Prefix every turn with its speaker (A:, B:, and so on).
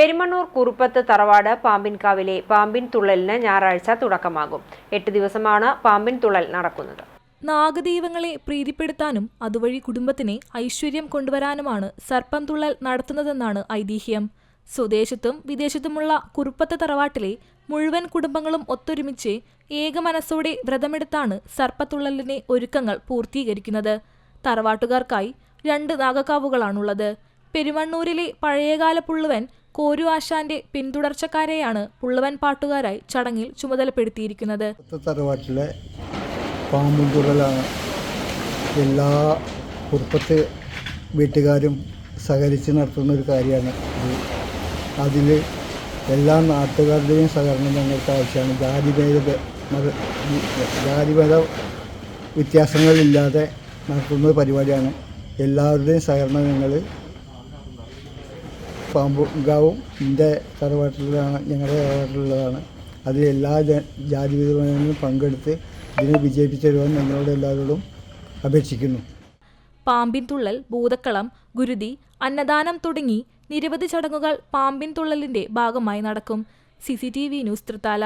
A: പെരുമണ്ണൂർ കുറുപ്പത്ത് തറവാട് പാമ്പിൻകാവിലെ പാമ്പിൻ തുള്ളലിന് ഞായറാഴ്ച തുടക്കമാകും. എട്ട് ദിവസമാണ് പാമ്പിൻ തുള്ളൽ നടക്കുന്നത്.
B: നാഗദൈവങ്ങളെ പ്രീതിപ്പെടുത്താനും അതുവഴി കുടുംബത്തിനെ ഐശ്വര്യം കൊണ്ടുവരാനുമാണ് സർപ്പം തുള്ളൽ നടത്തുന്നതെന്നാണ് ഐതിഹ്യം. സ്വദേശത്തും വിദേശത്തുമുള്ള കുറുപ്പത്ത് തറവാട്ടിലെ മുഴുവൻ കുടുംബങ്ങളും ഒത്തൊരുമിച്ച് ഏകമനസ്സോടെ വ്രതമെടുത്താണ് സർപ്പത്തുള്ളലിനെ ഒരുക്കങ്ങൾ പൂർത്തീകരിക്കുന്നത്. തറവാട്ടുകാർക്കായി രണ്ട് നാഗക്കാവുകളാണുള്ളത്. പെരുമണ്ണൂരിലെ പഴയകാല പുള്ളുവൻ കോരു ആശാന്റെ പിന്തുടർച്ചക്കാരെയാണ് പുള്ളവൻ പാട്ടുകാരായി ചടങ്ങിൽ ചുമതലപ്പെടുത്തിയിരിക്കുന്നത്.
C: തറവാട്ടിലെ പാമ്പും തുള്ളലാണ് എല്ലാ കുറുപ്പത്ത് വീട്ടുകാരും സഹകരിച്ച് നടത്തുന്ന ഒരു കാര്യമാണ് അതിൽ എല്ലാ നാട്ടുകാരുടെയും സഹകരണം ഞങ്ങൾക്ക് ആവശ്യമാണ്. ജാതിഭേദ ജാതിഭേദ വ്യത്യാസങ്ങളില്ലാതെ നടത്തുന്ന പരിപാടിയാണ്. എല്ലാവരുടെയും സഹകരണം ഞങ്ങൾ പാമ്പുങ്കാവും എന്റെ തറവാട്ടിലുള്ളതാണ് ഞങ്ങളുടെ തറവാട്ടിലുള്ളതാണ്. അതിൽ എല്ലാ ജാതി വിധങ്ങളും പങ്കെടുത്ത് ഇതിനെ വിജയിപ്പിച്ചു തരുവാൻ ഞങ്ങളോട് എല്ലാവരോടും അപേക്ഷിക്കുന്നു.
B: പാമ്പിൻ തുള്ളൽ ഭൂതക്കളം ഗുരുതി അന്നദാനം തുടങ്ങി നിരവധി ചടങ്ങുകൾ പാമ്പിൻ തുള്ളലിന്റെ ഭാഗമായി നടക്കും. C news Thrithala.